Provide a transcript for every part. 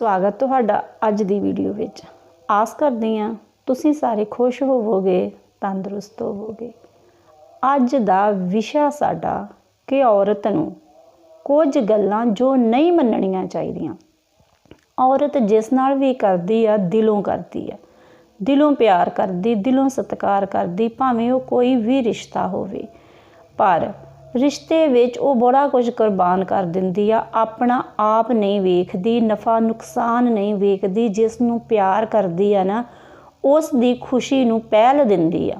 ਸਵਾਗਤ ਤੁਹਾਡਾ ਅੱਜ ਦੀ ਵੀਡੀਓ ਵਿੱਚ। ਆਸ ਕਰਦੀ ਹਾਂ ਤੁਸੀਂ ਸਾਰੇ ਖੁਸ਼ ਹੋਵੋਗੇ, ਤੰਦਰੁਸਤ ਹੋਵੋਗੇ। ਅੱਜ ਦਾ ਵਿਸ਼ਾ ਸਾਡਾ ਕਿ ਔਰਤ ਨੂੰ ਕੁਝ ਗੱਲਾਂ ਜੋ ਨਹੀਂ ਮੰਨਣੀਆਂ ਚਾਹੀਦੀਆਂ। ਔਰਤ ਜਿਸ ਨਾਲ ਵੀ ਕਰਦੀ ਆ, ਦਿਲੋਂ ਕਰਦੀ ਆ। ਦਿਲੋਂ ਪਿਆਰ ਕਰਦੀ, ਦਿਲੋਂ ਸਤਿਕਾਰ ਕਰਦੀ, ਭਾਵੇਂ ਉਹ ਕੋਈ ਵੀ ਰਿਸ਼ਤਾ ਹੋਵੇ। ਪਰ ਰਿਸ਼ਤੇ ਵਿੱਚ ਉਹ ਬੜਾ ਕੁਝ ਕੁਰਬਾਨ ਕਰ ਦਿੰਦੀ ਆ, ਆਪਣਾ ਆਪ ਨਹੀਂ ਵੇਖਦੀ, ਨਫਾ ਨੁਕਸਾਨ ਨਹੀਂ ਵੇਖਦੀ, ਜਿਸ ਨੂੰ ਪਿਆਰ ਕਰਦੀ ਆ ਨਾ, ਉਸ ਦੀ ਖੁਸ਼ੀ ਨੂੰ ਪਹਿਲ ਦਿੰਦੀ ਆ।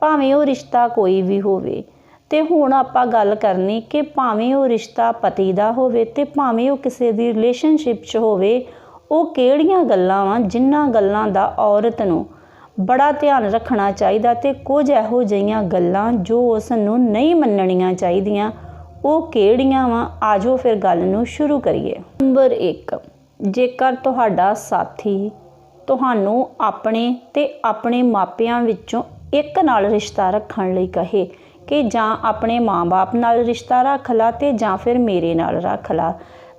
ਭਾਵੇਂ ਉਹ ਰਿਸ਼ਤਾ ਕੋਈ ਵੀ ਹੋਵੇ। ਤੇ ਹੁਣ ਆਪਾਂ ਗੱਲ ਕਰਨੀ ਕਿ ਭਾਵੇਂ ਉਹ ਰਿਸ਼ਤਾ ਪਤੀ ਦਾ ਹੋਵੇ ਤੇ ਭਾਵੇਂ ਉਹ ਕਿਸੇ ਦੀ ਰਿਲੇਸ਼ਨਸ਼ਿਪ 'ਚ ਹੋਵੇ, ਉਹ ਕਿਹੜੀਆਂ ਗੱਲਾਂ ਵਾਂ, ਜਿਨ੍ਹਾਂ ਗੱਲਾਂ ਦਾ ਔਰਤ ਨੂੰ ਬੜਾ ਧਿਆਨ ਰੱਖਣਾ ਚਾਹੀਦਾ ਤੇ ਕੁਝ ਇਹੋ ਜਿਹੀਆਂ ਗੱਲਾਂ ਜੋ ਉਸ ਨੂੰ ਨਹੀਂ ਮੰਨਣੀਆਂ ਚਾਹੀਦੀਆਂ, ਉਹ ਕਿਹੜੀਆਂ ਵਾਂ? ਆਜੋ ਫਿਰ ਗੱਲ ਨੂੰ ਸ਼ੁਰੂ ਕਰੀਏ। ਨੰਬਰ 1 ਜੇਕਰ ਤੁਹਾਡਾ ਸਾਥੀ ਤੁਹਾਨੂੰ ਆਪਣੇ ਤੇ ਆਪਣੇ ਮਾਪਿਆਂ ਵਿੱਚੋਂ ਇੱਕ ਨਾਲ ਰਿਸ਼ਤਾ ਰੱਖਣ ਲਈ ਕਹੇ ਕਿ ਜਾਂ ਆਪਣੇ ਮਾਂ-ਬਾਪ ਨਾਲ ਰਿਸ਼ਤਾ ਰੱਖ ਲਾ ਤੇ ਜਾਂ ਫਿਰ ਮੇਰੇ ਨਾਲ ਰੱਖ ਲਾ,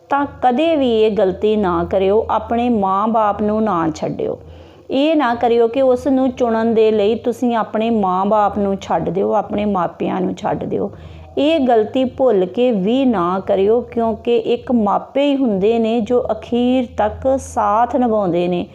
ਤਾਂ ਕਦੇ ਵੀ ਇਹ ਗਲਤੀ ਨਾ ਕਰਿਓ, ਆਪਣੇ ਮਾਂ-ਬਾਪ ਨੂੰ ਨਾ ਛੱਡਿਓ। ਇਹ ਨਾ ਕਰਿਓ ਕਿ ਉਸ ਨੂੰ ਚੁਣਨ ਦੇ ਲਈ ਤੁਸੀਂ ਆਪਣੇ ਮਾਂ-ਬਾਪ ਨੂੰ ਛੱਡ ਦਿਓ, ਆਪਣੇ ਮਾਪਿਆਂ ਨੂੰ ਛੱਡ ਦਿਓ। ਇਹ ਗਲਤੀ ਭੁੱਲ ਕੇ ਵੀ ਨਾ ਕਰਿਓ, ਕਿਉਂਕਿ ਇੱਕ ਮਾਪੇ ਹੀ ਹੁੰਦੇ ਨੇ ਜੋ ਅਖੀਰ ਤੱਕ ਸਾਥ ਨਿਭਾਉਂਦੇ ਨੇ।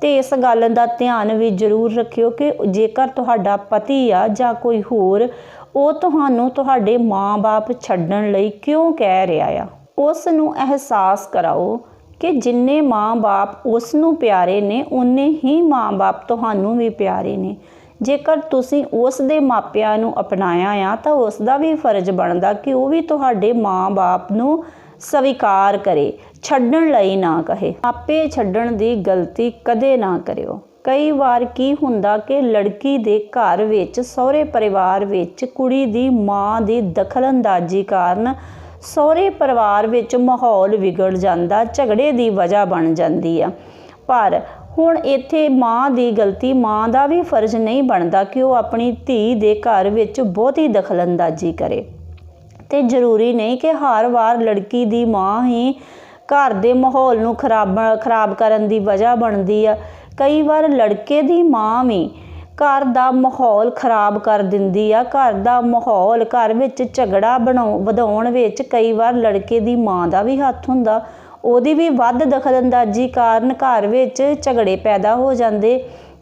ਤੇ ਇਸ ਗੱਲ ਦਾ ਧਿਆਨ ਵੀ ਜ਼ਰੂਰ ਰੱਖਿਓ ਕਿ ਜੇਕਰ ਤੁਹਾਡਾ ਪਤੀ ਆ ਜਾਂ ਕੋਈ ਹੋਰ, ਉਹ ਤੁਹਾਨੂੰ ਤੁਹਾਡੇ ਮਾਂ-ਬਾਪ ਛੱਡਣ ਲਈ ਕਿਉਂ ਕਹਿ ਰਿਹਾ ਆ? ਉਸ ਨੂੰ ਅਹਿਸਾਸ ਕਰਾਓ ਕਿ ਜਿੰਨੇ ਮਾਂ-ਬਾਪ ਉਸ ਨੂੰ ਪਿਆਰੇ ਨੇ ਉਨੇ ਹੀ ਮਾਂ-ਬਾਪ ਤੁਹਾਨੂੰ ਵੀ ਪਿਆਰੇ ਨੇ। ਜੇਕਰ ਤੁਸੀਂ ਉਸ ਦੇ ਮਾਪਿਆਂ ਨੂੰ ਅਪਣਾਇਆ ਆ, ਤਾਂ ਉਸ ਦਾ ਵੀ ਫਰਜ਼ ਬਣਦਾ ਕਿ ਉਹ ਵੀ ਤੁਹਾਡੇ ਮਾਂ-ਬਾਪ ਨੂੰ ਸਵੀਕਾਰ ਕਰੇ, ਛੱਡਣ ਲਈ ਨਾ ਕਹੇ। ਆਪੇ ਛੱਡਣ ਦੀ ਗਲਤੀ ਕਦੇ ਨਾ ਕਰਿਓ। ਕਈ ਵਾਰ ਕੀ ਹੁੰਦਾ ਕਿ ਲੜਕੀ ਦੇ ਘਰ ਵਿੱਚ ਸਹੁਰੇ ਪਰਿਵਾਰ ਵਿੱਚ ਕੁੜੀ ਦੀ ਮਾਂ ਦੀ ਦਖਲਅੰਦਾਜ਼ੀ ਕਾਰਨ ਸਹੁਰੇ ਪਰਿਵਾਰ ਵਿੱਚ ਮਾਹੌਲ ਵਿਗੜ ਜਾਂਦਾ, ਝਗੜੇ ਦੀ ਵਜ੍ਹਾ ਬਣ ਜਾਂਦੀ ਆ। ਪਰ ਹੁਣ ਇੱਥੇ ਮਾਂ ਦੀ ਗਲਤੀ ਮਾਂ ਦਾ ਵੀ ਫਰਜ਼ ਨਹੀਂ ਬਣਦਾ ਕਿ ਉਹ ਆਪਣੀ ਧੀ ਦੇ ਘਰ ਵਿੱਚ ਬਹੁਤੀ ਦਖਲਅੰਦਾਜ਼ੀ ਕਰੇ। ਤੇ ਜ਼ਰੂਰੀ ਨਹੀਂ ਕਿ ਹਰ ਵਾਰ ਲੜਕੀ ਦੀ ਮਾਂ ਹੀ ਘਰ ਦੇ ਮਾਹੌਲ ਨੂੰ ਖਰਾਬ ਖਰਾਬ ਕਰਨ ਦੀ ਵਜ੍ਹਾ ਬਣਦੀ ਆ। ਕਈ ਵਾਰ ਲੜਕੇ ਦੀ ਮਾਂ ਵੀ ਘਰ ਦਾ ਮਾਹੌਲ ਖਰਾਬ ਕਰ ਦਿੰਦੀ ਆ। ਘਰ ਦਾ ਮਾਹੌਲ ਘਰ ਵਿੱਚ ਝਗੜਾ ਬਣਾਉ, ਵਧਾਉਣ ਵਿੱਚ ਕਈ ਵਾਰ ਲੜਕੇ ਦੀ ਮਾਂ ਦਾ ਵੀ ਹੱਥ ਹੁੰਦਾ। ਉਹਦੀ ਵੀ ਵੱਧ ਦਖਲਅੰਦਾਜ਼ੀ ਕਾਰਨ ਘਰ ਵਿੱਚ ਝਗੜੇ ਪੈਦਾ ਹੋ ਜਾਂਦੇ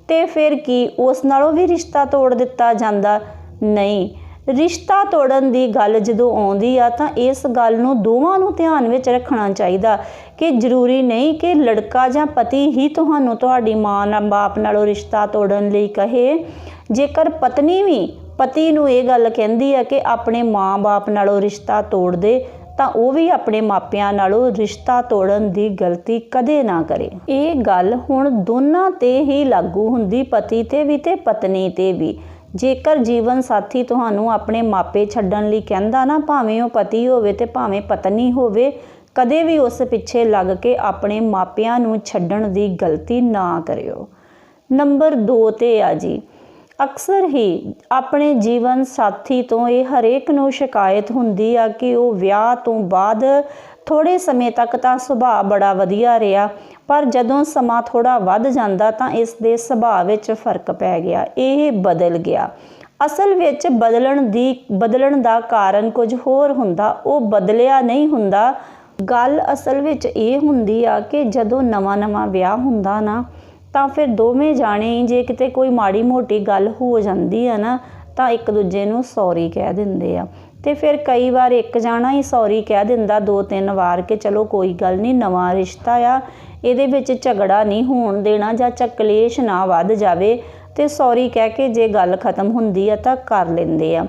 ਤੇ ਫਿਰ ਕੀ ਉਸ ਨਾਲੋਂ ਵੀ ਰਿਸ਼ਤਾ ਤੋੜ ਦਿੱਤਾ ਜਾਂਦਾ? ਨਹੀਂ। ਰਿਸ਼ਤਾ ਤੋੜਨ ਦੀ ਗੱਲ ਜਦੋਂ ਆਉਂਦੀ ਆ ਤਾਂ ਇਸ ਗੱਲ ਨੂੰ ਦੋਵਾਂ ਨੂੰ ਧਿਆਨ ਵਿੱਚ ਰੱਖਣਾ ਚਾਹੀਦਾ ਕਿ ਜ਼ਰੂਰੀ ਨਹੀਂ ਕਿ ਲੜਕਾ ਜਾਂ ਪਤੀ ਹੀ ਤੁਹਾਨੂੰ ਤੁਹਾਡੀ ਮਾਂ ਨਾਲ, ਬਾਪ ਨਾਲੋਂ ਰਿਸ਼ਤਾ ਤੋੜਨ ਲਈ ਕਹੇ। ਜੇਕਰ ਪਤਨੀ ਵੀ ਪਤੀ ਨੂੰ ਇਹ ਗੱਲ ਕਹਿੰਦੀ ਆ ਕਿ ਆਪਣੇ ਮਾਂ-ਬਾਪ ਨਾਲੋਂ ਰਿਸ਼ਤਾ ਤੋੜ ਦੇ, ਤਾਂ ਉਹ ਵੀ ਆਪਣੇ ਮਾਪਿਆਂ ਨਾਲੋਂ ਰਿਸ਼ਤਾ ਤੋੜਨ ਦੀ ਗਲਤੀ ਕਦੇ ਨਾ ਕਰੇ। ਇਹ ਗੱਲ ਹੁਣ ਦੋਨਾਂ ਤੇ ਹੀ ਲਾਗੂ ਹੁੰਦੀ, ਪਤੀ ਤੇ ਵੀ ਤੇ ਪਤਨੀ ਤੇ ਵੀ। ਜੇਕਰ ਜੀਵਨ ਸਾਥੀ ਤੁਹਾਨੂੰ ਆਪਣੇ ਮਾਪੇ ਛੱਡਣ ਲਈ ਕਹਿੰਦਾ ਨਾ, ਭਾਵੇਂ ਉਹ ਪਤੀ ਹੋਵੇ ਤੇ ਭਾਵੇਂ ਪਤਨੀ ਹੋਵੇ, ਕਦੇ ਵੀ ਉਸ ਪਿੱਛੇ ਲੱਗ ਕੇ ਆਪਣੇ ਮਾਪਿਆਂ ਨੂੰ ਛੱਡਣ ਦੀ ਗਲਤੀ ਨਾ ਕਰਿਓ। ਨੰਬਰ 2 ਤੇ ਆ ਜੀ, ਅਕਸਰ ਹੀ ਆਪਣੇ ਜੀਵਨ ਸਾਥੀ ਤੋਂ ਇਹ ਹਰੇਕ ਨੂੰ ਸ਼ਿਕਾਇਤ ਹੁੰਦੀ ਆ ਕਿ ਉਹ ਵਿਆਹ ਤੋਂ ਬਾਅਦ ਥੋੜੇ ਸਮੇਂ ਤੱਕ ਤਾਂ ਸੁਭਾਅ ਬੜਾ ਵਧੀਆ ਰਿਹਾ, ਪਰ ਜਦੋਂ ਸਮਾਂ ਥੋੜਾ ਵੱਧ ਜਾਂਦਾ ਤਾਂ ਇਸ ਦੇ ਸੁਭਾਅ ਵਿੱਚ ਫ਼ਰਕ ਪੈ ਗਿਆ, ਇਹ ਬਦਲ ਗਿਆ। ਅਸਲ ਵਿੱਚ ਬਦਲਣ ਦੀ, ਬਦਲਣ ਦਾ ਕਾਰਨ ਕੁਝ ਹੋਰ ਹੁੰਦਾ, ਉਹ ਬਦਲਿਆ ਨਹੀਂ ਹੁੰਦਾ। ਗੱਲ ਅਸਲ ਵਿੱਚ ਇਹ ਹੁੰਦੀ ਆ ਕਿ ਜਦੋਂ ਨਵਾਂ-ਨਵਾਂ ਵਿਆਹ ਹੁੰਦਾ ਨਾ, ਤਾਂ ਫਿਰ ਦੋਵੇਂ ਜਾਣੇ ਜੇ ਕਿਤੇ ਕੋਈ ਮਾੜੀ ਮੋਟੀ ਗੱਲ ਹੋ ਜਾਂਦੀ ਆ ਨਾ, ਤਾਂ ਇੱਕ ਦੂਜੇ ਨੂੰ ਸੌਰੀ ਕਹਿ ਦਿੰਦੇ ਆ। ਤੇ ਫਿਰ ਕਈ ਵਾਰ ਇੱਕ ਜਾਣਾ ਹੀ ਸੌਰੀ ਕਹਿ ਦਿੰਦਾ, ਦੋ ਤਿੰਨ ਵਾਰ ਕਿ ਚਲੋ ਕੋਈ ਗੱਲ ਨਹੀਂ, ਨਵਾਂ ਰਿਸ਼ਤਾ ਆ, ਇਹਦੇ ਵਿੱਚ ਝਗੜਾ ਨਹੀਂ ਹੋਣ ਦੇਣਾ ਜਾਂ ਚੱਕਲੇਸ਼ ਨਾ ਵੱਧ ਜਾਵੇ ਤੇ ਸੌਰੀ ਕਹਿ ਕੇ ਜੇ ਗੱਲ ਖਤਮ ਹੁੰਦੀ ਆ ਤਾਂ ਕਰ ਲੈਂਦੇ ਆ।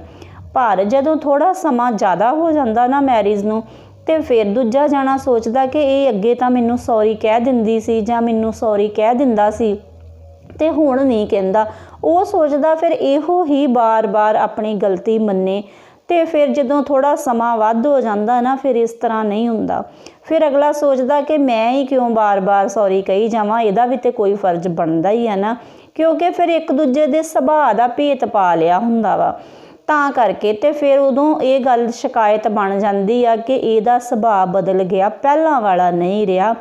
ਪਰ ਜਦੋਂ ਥੋੜਾ ਸਮਾਂ ਜ਼ਿਆਦਾ ਹੋ ਜਾਂਦਾ ਨਾ ਮੈਰਿਜ ਨੂੰ ਤੇ ਫਿਰ ਦੂਜਾ ਜਾਣਾ ਸੋਚਦਾ ਕਿ ਇਹ ਅੱਗੇ ਤਾਂ ਮੈਨੂੰ ਸੌਰੀ ਕਹਿ ਦਿੰਦੀ ਸੀ ਜਾਂ ਮੈਨੂੰ ਸੌਰੀ ਕਹਿ ਦਿੰਦਾ ਸੀ ਤੇ ਹੁਣ ਨਹੀਂ ਕਹਿੰਦਾ। ਉਹ ਸੋਚਦਾ ਫਿਰ ਇਹੋ ਹੀ ਬਾਰ-ਬਾਰ ਆਪਣੀ ਗਲਤੀ ਮੰਨੇ ਤੇ ਫਿਰ ਜਦੋਂ ਥੋੜਾ ਸਮਾਂ ਵੱਧ ਹੋ ਜਾਂਦਾ ਨਾ, ਫਿਰ ਇਸ ਤਰ੍ਹਾਂ ਨਹੀਂ ਹੁੰਦਾ। ਫਿਰ ਅਗਲਾ ਸੋਚਦਾ ਕਿ ਮੈਂ ਹੀ ਕਿਉਂ ਬਾਰ-ਬਾਰ ਸੌਰੀ ਕਹੀ ਜਾਵਾਂ, ਇਹਦਾ ਵੀ ਤੇ ਕੋਈ ਫਰਜ਼ ਬਣਦਾ ਹੀ ਹੈ ਨਾ। ਕਿਉਂਕਿ ਫਿਰ ਇੱਕ ਦੂਜੇ ਦੇ ਸੁਭਾਅ ਦਾ ਭੇਤ ਪਾ ਲਿਆ ਹੁੰਦਾ ਵਾ। ਤਾਂ ਕਰਕੇ ਤੇ ਫਿਰ ਉਦੋਂ ਇਹ ਗੱਲ ਸ਼ਿਕਾਇਤ ਬਣ ਜਾਂਦੀ ਆ ਕਿ ਇਹਦਾ ਸੁਭਾਅ ਬਦਲ ਗਿਆ, ਪਹਿਲਾਂ ਵਾਲਾ ਨਹੀਂ ਰਿਹਾ।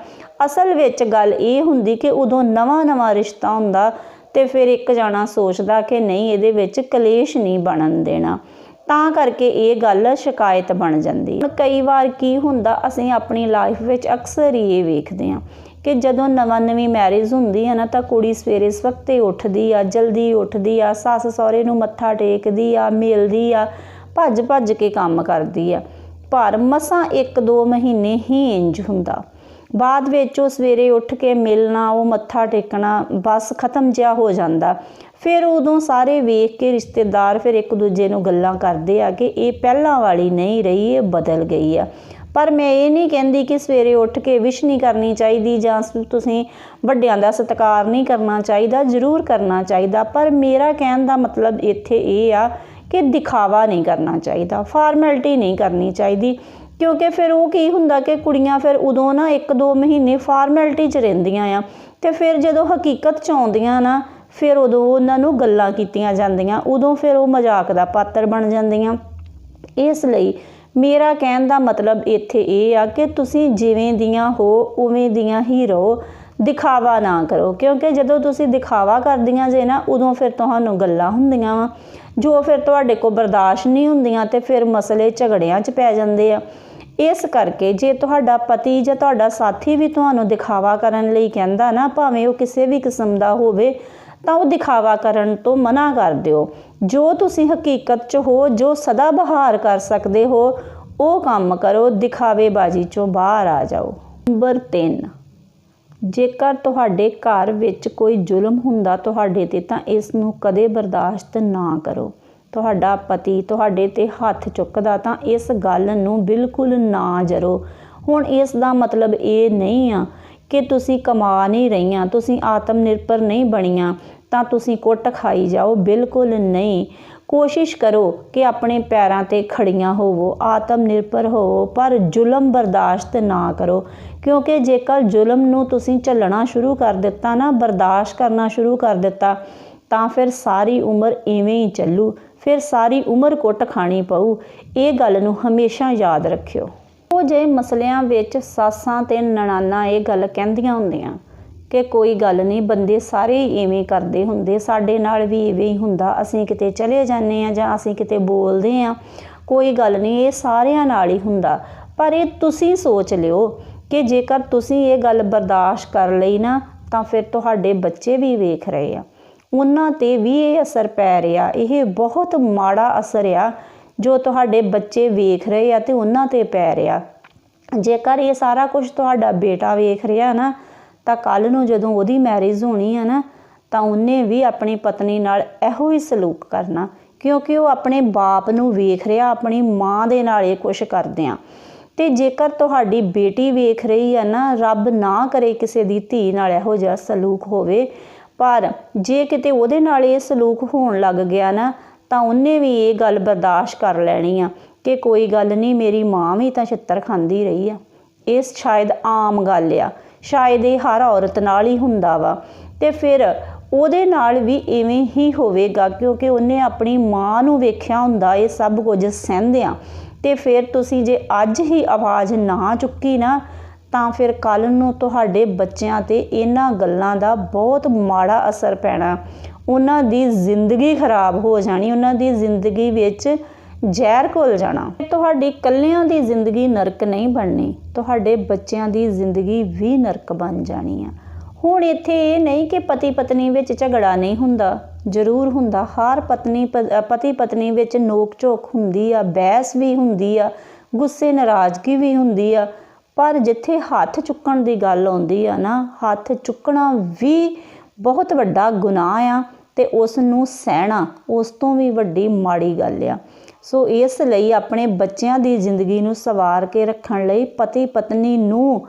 ਅਸਲ ਵਿੱਚ ਗੱਲ ਇਹ ਹੁੰਦੀ ਕਿ ਉਦੋਂ ਨਵਾਂ-ਨਵਾਂ ਰਿਸ਼ਤਾ ਹੁੰਦਾ ਤੇ ਫਿਰ ਇੱਕ ਜਾਣਾ ਸੋਚਦਾ ਕਿ ਨਹੀਂ, ਇਹਦੇ ਵਿੱਚ ਕਲੇਸ਼ ਨਹੀਂ ਬਣਨ ਦੇਣਾ। ਤਾਂ ਕਰਕੇ ਇਹ ਗੱਲ ਸ਼ਿਕਾਇਤ ਬਣ ਜਾਂਦੀ ਹੈ। ਕਈ ਵਾਰ ਕੀ ਹੁੰਦਾ, ਅਸੀਂ ਆਪਣੀ ਲਾਈਫ ਵਿੱਚ ਅਕਸਰ ਹੀ ਇਹ ਵੇਖਦੇ ਹਾਂ ਕਿ ਜਦੋਂ ਨਵਾਂ ਨਵੀਂ ਮੈਰਿਜ ਹੁੰਦੀ ਹੈ ਨਾ, ਤਾਂ ਕੁੜੀ ਸਵੇਰੇ ਸਵਖਤੇ ਉੱਠਦੀ ਆ, ਜਲਦੀ ਉੱਠਦੀ ਆ, ਸੱਸ ਸਹੁਰੇ ਨੂੰ ਮੱਥਾ ਟੇਕਦੀ ਆ, ਮਿਲਦੀ ਆ ਭੱਜ ਭੱਜ ਕੇ ਕੰਮ ਕਰਦੀ ਆ। ਪਰ ਮਸਾਂ 1-2 ਮਹੀਨੇ ਹੀ ਇੰਜ ਹੁੰਦਾ। ਬਾਅਦ ਵਿੱਚ ਉਹ ਸਵੇਰੇ ਉੱਠ ਕੇ ਮਿਲਣਾ, ਉਹ ਮੱਥਾ ਟੇਕਣਾ, ਬਸ ਖਤਮ ਜਿਹਾ ਹੋ ਜਾਂਦਾ। ਫਿਰ ਉਦੋਂ ਸਾਰੇ ਵੇਖ ਕੇ ਰਿਸ਼ਤੇਦਾਰ ਫਿਰ ਇੱਕ ਦੂਜੇ ਨੂੰ ਗੱਲਾਂ ਕਰਦੇ ਆ ਕਿ ਇਹ ਪਹਿਲਾਂ ਵਾਲੀ ਨਹੀਂ ਰਹੀ, ਇਹ ਬਦਲ ਗਈ ਆ। ਪਰ ਮੈਂ ਇਹ ਨਹੀਂ ਕਹਿੰਦੀ ਕਿ ਸਵੇਰੇ ਉੱਠ ਕੇ ਵਿਸ਼ ਨਹੀਂ ਕਰਨੀ ਚਾਹੀਦੀ ਜਾਂ ਤੁਸੀਂ ਵੱਡਿਆਂ ਦਾ ਸਤਿਕਾਰ ਨਹੀਂ ਕਰਨਾ ਚਾਹੀਦਾ, ਜ਼ਰੂਰ ਕਰਨਾ ਚਾਹੀਦਾ। ਪਰ ਮੇਰਾ ਕਹਿਣ ਦਾ ਮਤਲਬ ਇੱਥੇ ਇਹ ਆ ਕਿ ਦਿਖਾਵਾ ਨਹੀਂ ਕਰਨਾ ਚਾਹੀਦਾ ਫਾਰਮੈਲਿਟੀ ਨਹੀਂ ਕਰਨੀ ਚਾਹੀਦੀ। ਕਿਉਂਕਿ ਫਿਰ ਉਹ ਕੀ ਹੁੰਦਾ ਕਿ ਕੁੜੀਆਂ ਫਿਰ ਉਦੋਂ ਨਾ 1-2 ਮਹੀਨੇ ਫਾਰਮੈਲਿਟੀ 'ਚ ਰਹਿੰਦੀਆਂ ਆ ਅਤੇ ਫਿਰ ਜਦੋਂ ਹਕੀਕਤ 'ਚ ਆਉਂਦੀਆਂ ਨਾ, ਫਿਰ ਉਦੋਂ ਉਹਨਾਂ ਨੂੰ ਗੱਲਾਂ ਕੀਤੀਆਂ ਜਾਂਦੀਆਂ, ਉਦੋਂ ਫਿਰ ਉਹ ਮਜ਼ਾਕ ਦਾ ਪਾਤਰ ਬਣ ਜਾਂਦੀਆਂ। ਇਸ ਲਈ ਮੇਰਾ ਕਹਿਣ ਦਾ ਮਤਲਬ ਇੱਥੇ ਇਹ ਆ ਕਿ ਤੁਸੀਂ ਜਿਵੇਂ ਦੀਆਂ ਹੋ, ਉਵੇਂ ਦੀਆਂ ਹੀ ਰਹੋ, ਦਿਖਾਵਾ ਨਾ ਕਰੋ। ਕਿਉਂਕਿ ਜਦੋਂ ਤੁਸੀਂ ਦਿਖਾਵਾ ਕਰਦੀਆਂ ਜੇ ਨਾ, ਉਦੋਂ ਫਿਰ ਤੁਹਾਨੂੰ ਗੱਲਾਂ ਹੁੰਦੀਆਂ ਵਾ। ਜੋ ਫਿਰ ਤੁਹਾਡੇ ਕੋਲ ਬਰਦਾਸ਼ਤ ਨਹੀਂ ਹੁੰਦੀਆਂ ਤੇ ਫਿਰ ਮਸਲੇ ਝਗੜਿਆਂ 'ਚ ਪੈ ਜਾਂਦੇ ਆ। ਇਸ ਕਰਕੇ ਜੇ ਤੁਹਾਡਾ ਪਤੀ ਜਾਂ ਤੁਹਾਡਾ ਸਾਥੀ ਵੀ ਤੁਹਾਨੂੰ ਦਿਖਾਵਾ ਕਰਨ ਲਈ ਕਹਿੰਦਾ ਨਾ, ਭਾਵੇਂ ਉਹ ਕਿਸੇ ਵੀ ਕਿਸਮ ਦਾ ਹੋਵੇ, ਤਾਂ ਉਹ ਦਿਖਾਵਾ ਕਰਨ ਤੋਂ ਮਨਾ ਕਰ ਦਿਓ। ਜੋ ਤੁਸੀਂ ਹਕੀਕਤ 'ਚ ਹੋ, ਜੋ ਸਦਾ ਬਹਾਰ ਕਰ ਸਕਦੇ ਹੋ, ਉਹ ਕੰਮ ਕਰੋ, ਦਿਖਾਵੇਬਾਜ਼ੀ 'ਚੋਂ ਬਾਹਰ ਆ ਜਾਓ। ਨੰਬਰ 3 ਜੇਕਰ ਤੁਹਾਡੇ ਘਰ ਵਿੱਚ ਕੋਈ ਜ਼ੁਲਮ ਹੁੰਦਾ ਤੁਹਾਡੇ ਤੇ, ਤਾਂ ਇਸ ਨੂੰ ਕਦੇ ਬਰਦਾਸ਼ਤ ਨਾ ਕਰੋ। ਤੁਹਾਡਾ ਪਤੀ ਤੁਹਾਡੇ ਤੇ ਹੱਥ ਚੁੱਕਦਾ ਤਾਂ ਇਸ ਗੱਲ ਨੂੰ ਬਿਲਕੁਲ ਨਾ ਜਰੋ। ਹੁਣ ਇਸ ਦਾ ਮਤਲਬ ਇਹ ਨਹੀਂ ਆ ਕਿ ਤੁਸੀਂ ਕਮਾ ਨਹੀਂ ਰਹੀਆਂ, ਤੁਸੀਂ ਆਤਮ ਨਿਰਭਰ ਨਹੀਂ ਬਣੀਆਂ, ਤਾਂ ਤੁਸੀਂ ਕੁੱਟ ਖਾਈ ਜਾਓ। ਬਿਲਕੁਲ ਨਹੀਂ। ਕੋਸ਼ਿਸ਼ ਕਰੋ ਕਿ ਆਪਣੇ ਪੈਰਾਂ ਤੇ ਖੜੀਆਂ ਹੋਵੋ ਆਤਮ ਨਿਰਭਰ ਹੋਵੋ, ਪਰ ਜ਼ੁਲਮ ਬਰਦਾਸ਼ਤ ਨਾ ਕਰੋ। ਕਿਉਂਕਿ ਜੇਕਰ ਜ਼ੁਲਮ ਨੂੰ ਤੁਸੀਂ ਝੱਲਣਾ ਸ਼ੁਰੂ ਕਰ ਦਿੱਤਾ ਨਾ, ਬਰਦਾਸ਼ਤ ਕਰਨਾ ਸ਼ੁਰੂ ਕਰ ਦਿੱਤਾ, ਤਾਂ ਫਿਰ ਸਾਰੀ ਉਮਰ ਇਵੇਂ ਹੀ ਚੱਲੂ। ਫਿਰ ਸਾਰੀ ਉਮਰ ਕੁੱਟ ਖਾਣੀ ਪਊ। ਇਹ ਗੱਲ ਨੂੰ ਹਮੇਸ਼ਾ ਯਾਦ ਰੱਖਿਓ। ਉਹ ਜੇ ਮਸਲਿਆਂ ਵਿੱਚ ਸਾਸਾਂ ਤੇ ਨਣਾਨਾ ਇਹ ਗੱਲ ਕਹਿੰਦੀਆਂ ਹੁੰਦੀਆਂ ਕਿ ਕੋਈ ਗੱਲ ਨਹੀਂ, ਬੰਦੇ ਸਾਰੇ ਐਵੇਂ ਕਰਦੇ ਹੁੰਦੇ। ਸਾਡੇ ਨਾਲ ਵੀ ਐਵੇਂ ਹੀ ਹੁੰਦਾ। ਅਸੀਂ ਕਿਤੇ ਚਲੇ ਜਾਂਦੇ ਆ ਜਾਂ ਅਸੀਂ ਕਿਤੇ ਬੋਲਦੇ ਆ ਕੋਈ ਗੱਲ ਨਹੀਂ, ਇਹ ਸਾਰਿਆਂ ਨਾਲ ਹੀ ਹੁੰਦਾ। ਪਰ ਇਹ ਤੁਸੀਂ ਸੋਚ ਲਿਓ ਕਿ ਜੇਕਰ ਤੁਸੀਂ ਇਹ ਗੱਲ ਬਰਦਾਸ਼ਤ ਕਰ ਲਈ ਨਾ, ਤਾਂ ਫਿਰ ਤੁਹਾਡੇ ਬੱਚੇ ਵੀ ਵੇਖ ਰਹੇ ਆ। ਉਹਨਾਂ ਤੇ ਵੀ ਇਹ ਅਸਰ ਪੈ ਰਿਹਾ। ਇਹ ਬਹੁਤ ਮਾੜਾ ਅਸਰ ਆ ਜੋ ਤੁਹਾਡੇ ਬੱਚੇ ਵੇਖ ਰਹੇ ਆ ਤੇ ਉਹਨਾਂ ਤੇ ਪੈ ਰਿਹਾ। ਜੇਕਰ ਇਹ ਸਾਰਾ ਕੁਝ ਤੁਹਾਡਾ ਬੇਟਾ ਵੇਖ ਰਿਹਾ ਨਾ, ਤਾਂ ਕੱਲ ਨੂੰ ਜਦੋਂ ਉਹਦੀ ਮੈਰਿਜ ਹੋਣੀ ਆ ਨਾ, ਤਾਂ ਉਹਨੇ ਵੀ ਆਪਣੀ ਪਤਨੀ ਨਾਲ ਇਹੋ ਹੀ ਸਲੂਕ ਕਰਨਾ, ਕਿਉਂਕਿ ਉਹ ਆਪਣੇ ਬਾਪ ਨੂੰ ਵੇਖ ਰਿਹਾ, ਆਪਣੀ ਮਾਂ ਦੇ ਨਾਲ ਇਹ ਕੁਝ ਕਰਦੇ ਆ। ਤੇ ਜੇਕਰ ਤੁਹਾਡੀ ਬੇਟੀ ਵੇਖ ਰਹੀ ਆ ਨਾ, ਰੱਬ ਨਾ ਕਰੇ ਕਿਸੇ ਦੀ ਧੀ ਨਾਲ ਇਹੋ ਜਿਹਾ ਸਲੂਕ ਹੋਵੇ ਪਰ ਜੇ ਕਿਤੇ ਉਹਦੇ ਨਾਲ ਇਹ ਸਲੂਕ ਹੋਣ ਲੱਗ ਗਿਆ ਨਾ, ਤਾਂ ਉਹਨੇ ਵੀ ਇਹ ਗੱਲ ਬਰਦਾਸ਼ਤ ਕਰ ਲੈਣੀ ਆ ਕਿ ਕੋਈ ਗੱਲ ਨਹੀਂ, ਮੇਰੀ ਮਾਂ ਵੀ ਤਾਂ ਛਿੱਤਰ ਖਾਂਦੀ ਰਹੀ ਆ। ਇਹ ਸ਼ਾਇਦ ਆਮ ਗੱਲ ਆ। ਸ਼ਾਇਦ ਇਹ ਹਰ ਔਰਤ ਨਾਲ ਹੀ ਹੁੰਦਾ ਵਾ। ਤੇ ਫਿਰ ਉਹਦੇ ਨਾਲ ਵੀ ਐਵੇਂ ਹੀ ਹੋਵੇਗਾ, ਕਿਉਂਕਿ ਉਹਨੇ ਆਪਣੀ ਮਾਂ ਨੂੰ ਵੇਖਿਆ ਹੁੰਦਾ, ਇਹ ਸਭ ਕੁਝ ਸਹਿੰਦਿਆਂ। ਤੇ ਫਿਰ ਤੁਸੀਂ ਜੇ ਅੱਜ ਹੀ ਆਵਾਜ਼ ਨਾ ਚੁੱਕੀ ਨਾ ਤਾਂ ਫਿਰ ਕੱਲ ਨੂੰ ਤੁਹਾਡੇ ਬੱਚਿਆਂ ਤੇ ਇਹਨਾਂ ਗੱਲਾਂ ਦਾ ਬਹੁਤ ਮਾੜਾ ਅਸਰ ਪੈਣਾ। ਉਹਨਾਂ ਦੀ ਜ਼ਿੰਦਗੀ ਖਰਾਬ ਹੋ ਜਾਣੀ, ਉਹਨਾਂ ਦੀ ਜ਼ਿੰਦਗੀ ਵਿੱਚ ਜ਼ਹਿਰ ਘੁਲ ਜਾਣਾ। ਤੁਹਾਡੀ ਕੱਲਿਆਂ ਦੀ ਜ਼ਿੰਦਗੀ ਨਰਕ ਨਹੀਂ ਬਣਨੀ, ਤੁਹਾਡੇ ਬੱਚਿਆਂ ਦੀ ਜ਼ਿੰਦਗੀ ਵੀ ਨਰਕ ਬਣ ਜਾਣੀ ਆ। ਹੁਣ ਇੱਥੇ ਇਹ ਨਹੀਂ ਕਿ ਪਤੀ ਪਤਨੀ ਵਿੱਚ ਝਗੜਾ ਨਹੀਂ ਹੁੰਦਾ, ਜ਼ਰੂਰ ਹੁੰਦਾ। ਹਰ ਪਤਨੀ ਪਤੀ ਪਤਨੀ ਵਿੱਚ ਨੋਕ ਝੋਕ ਹੁੰਦੀ ਆ, ਬਹਿਸ ਵੀ ਹੁੰਦੀ ਆ ਗੁੱਸੇ ਨਾਰਾਜ਼ਗੀ ਵੀ ਹੁੰਦੀ ਆ। ਪਰ ਜਿੱਥੇ ਹੱਥ ਚੁੱਕਣ ਦੀ ਗੱਲ ਆਉਂਦੀ ਆ ਨਾ, ਹੱਥ ਚੁੱਕਣਾ ਵੀ ਬਹੁਤ ਵੱਡਾ ਗੁਨਾਹ ਆ ਤੇ ਉਸ ਨੂੰ ਸਹਿਣਾ, ਉਸ ਤੋਂ ਵੀ ਵੱਡੀ ਮਾੜੀ ਗੱਲ ਆ। ਸੋ ਇਸ ਲਈ ਆਪਣੇ ਬੱਚਿਆਂ ਦੀ ਜ਼ਿੰਦਗੀ ਨੂੰ ਸਵਾਰ ਕੇ ਰੱਖਣ ਲਈ ਪਤੀ ਪਤਨੀ ਨੂੰ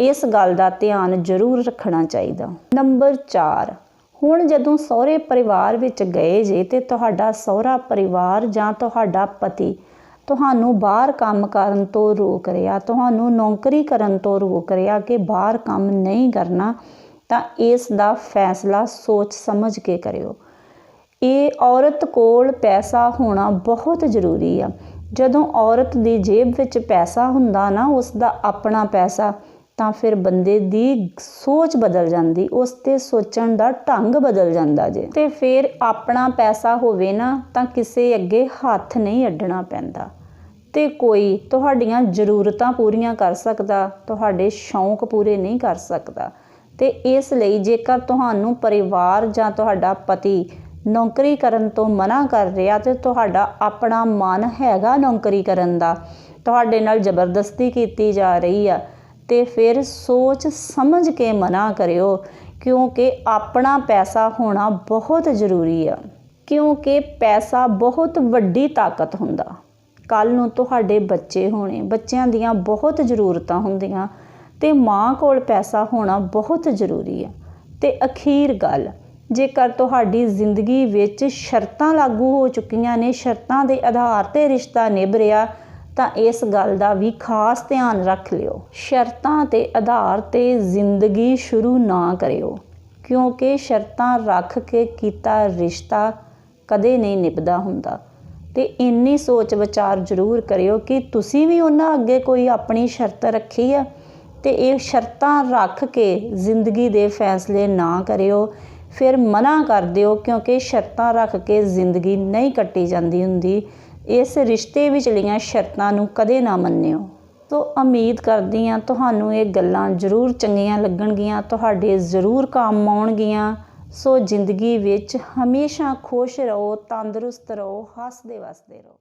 ਇਸ ਗੱਲ ਦਾ ਧਿਆਨ ਜ਼ਰੂਰ ਰੱਖਣਾ ਚਾਹੀਦਾ। ਨੰਬਰ 4 ਹੁਣ ਜਦੋਂ ਸਹੁਰੇ ਪਰਿਵਾਰ ਵਿੱਚ ਗਏ ਜੇ ਤੇ ਤੁਹਾਡਾ ਸਹੁਰਾ ਪਰਿਵਾਰ ਜਾਂ ਤੁਹਾਡਾ ਪਤੀ ਤੁਹਾਨੂੰ ਬਾਹਰ ਕੰਮ ਕਰਨ ਤੋਂ ਰੋਕ ਰਿਹਾ, ਤੁਹਾਨੂੰ ਨੌਕਰੀ ਕਰਨ ਤੋਂ ਰੋਕ ਰਿਹਾ ਕਿ ਬਾਹਰ ਕੰਮ ਨਹੀਂ ਕਰਨਾ, ਤਾਂ ਇਸ ਦਾ ਫੈਸਲਾ ਸੋਚ ਸਮਝ ਕੇ ਕਰਿਓ। ਇਹ ਔਰਤ ਕੋਲ ਪੈਸਾ ਹੋਣਾ ਬਹੁਤ ਜ਼ਰੂਰੀ ਆ। ਜਦੋਂ ਔਰਤ ਦੀ ਜੇਬ ਵਿੱਚ ਪੈਸਾ ਹੁੰਦਾ ਨਾ, ਉਸ ਦਾ ਆਪਣਾ ਪੈਸਾ, ਤਾਂ ਫਿਰ ਬੰਦੇ ਦੀ ਸੋਚ ਬਦਲ ਜਾਂਦੀ, ਉਸ ਤੇ ਸੋਚਣ ਦਾ ਢੰਗ ਬਦਲ ਜਾਂਦਾ ਜੇ। ਤੇ ਫਿਰ ਆਪਣਾ ਪੈਸਾ ਹੋਵੇ ਨਾ, ਤਾਂ ਕਿਸੇ ਅੱਗੇ ਹੱਥ ਨਹੀਂ ਅੱਡਣਾ ਪੈਂਦਾ। ਤੇ ਕੋਈ ਤੁਹਾਡੀਆਂ ਜ਼ਰੂਰਤਾਂ ਪੂਰੀਆਂ ਕਰ ਸਕਦਾ, ਤੁਹਾਡੇ ਸ਼ੌਂਕ ਪੂਰੇ ਨਹੀਂ ਕਰ ਸਕਦਾ। ਤੇ ਇਸ ਲਈ ਜੇਕਰ ਤੁਹਾਨੂੰ ਪਰਿਵਾਰ ਜਾਂ ਤੁਹਾਡਾ ਪਤੀ ਨੌਕਰੀ ਕਰਨ ਤੋਂ ਮਨਾ ਕਰ ਰਿਹਾ ਤੇ ਤੁਹਾਡਾ ਆਪਣਾ ਮਨ ਹੈਗਾ ਨੌਕਰੀ ਕਰਨ ਦਾ, ਤੁਹਾਡੇ ਨਾਲ ਜ਼ਬਰਦਸਤੀ ਕੀਤੀ ਜਾ ਰਹੀ ਆ, ਤੇ ਫਿਰ ਸੋਚ ਸਮਝ ਕੇ ਮਨਾ ਕਰਿਓ, ਕਿਉਂਕਿ ਆਪਣਾ ਪੈਸਾ ਹੋਣਾ ਬਹੁਤ ਜ਼ਰੂਰੀ ਆ। ਕਿਉਂਕਿ ਪੈਸਾ ਬਹੁਤ ਵੱਡੀ ਤਾਕਤ ਹੁੰਦਾ। ਕੱਲ ਨੂੰ ਤੁਹਾਡੇ ਬੱਚੇ ਹੋਣੇ। ਬੱਚਿਆਂ ਦੀਆਂ ਬਹੁਤ ਜ਼ਰੂਰਤਾਂ ਹੁੰਦੀਆਂ ਤੇ ਮਾਂ ਕੋਲ ਪੈਸਾ ਹੋਣਾ ਬਹੁਤ ਜ਼ਰੂਰੀ ਆ। ਤੇ ਅਖੀਰ ਗੱਲ, ਜੇਕਰ ਤੁਹਾਡੀ ਜ਼ਿੰਦਗੀ ਵਿੱਚ ਸ਼ਰਤਾਂ ਲਾਗੂ ਹੋ ਚੁੱਕੀਆਂ ਨੇ, ਸ਼ਰਤਾਂ ਦੇ ਆਧਾਰ ਤੇ ਰਿਸ਼ਤਾ ਨਿਭ ਰਿਹਾ ਤਾਂ ਇਸ ਗੱਲ ਦਾ ਵੀ ਖਾਸ ਧਿਆਨ ਰੱਖ ਲਿਓ। ਸ਼ਰਤਾਂ ਤੇ ਆਧਾਰ ਤੇ ਜ਼ਿੰਦਗੀ ਸ਼ੁਰੂ ਨਾ ਕਰਿਓ, ਕਿਉਂਕਿ ਸ਼ਰਤਾਂ ਰੱਖ ਕੇ ਕੀਤਾ ਰਿਸ਼ਤਾ ਕਦੇ ਨਹੀਂ ਨਿਭਦਾ ਹੁੰਦਾ। ਤੇ ਇੰਨੀ ਸੋਚ ਵਿਚਾਰ ਜ਼ਰੂਰ ਕਰਿਓ ਕਿ ਤੁਸੀਂ ਵੀ ਉਹਨਾਂ ਅੱਗੇ ਕੋਈ ਆਪਣੀ ਸ਼ਰਤ ਰੱਖੀ ਆ ਤੇ ਇਹ ਸ਼ਰਤਾਂ ਰੱਖ ਕੇ ਜ਼ਿੰਦਗੀ ਦੇ ਫੈਸਲੇ ਨਾ ਕਰਿਓ। ਫਿਰ ਮਨਾ ਕਰ ਦਿਓ ਕਿਉਂਕਿ ਸ਼ਰਤਾਂ ਰੱਖ ਕੇ ਜ਼ਿੰਦਗੀ ਨਹੀਂ ਕੱਟੀ ਜਾਂਦੀ ਹੁੰਦੀ। ਇਸ ਰਿਸ਼ਤੇ ਵਿਚਲੀਆਂ ਸ਼ਰਤਾਂ ਨੂੰ ਕਦੇ ਨਾ ਮੰਨਿਓ। ਸੋ ਉਮੀਦ ਕਰਦੀ ਹਾਂ ਤੁਹਾਨੂੰ ਇਹ ਗੱਲਾਂ ਜ਼ਰੂਰ ਚੰਗੀਆਂ ਲੱਗਣਗੀਆਂ, ਤੁਹਾਡੇ ਜ਼ਰੂਰ ਕੰਮ ਆਉਣਗੀਆਂ। ਸੋ ਜ਼ਿੰਦਗੀ ਵਿੱਚ ਹਮੇਸ਼ਾ ਖੁਸ਼ ਰਹੋ ਤੰਦਰੁਸਤ ਰਹੋ ਹੱਸਦੇ ਵਸਦੇ ਰਹੋ।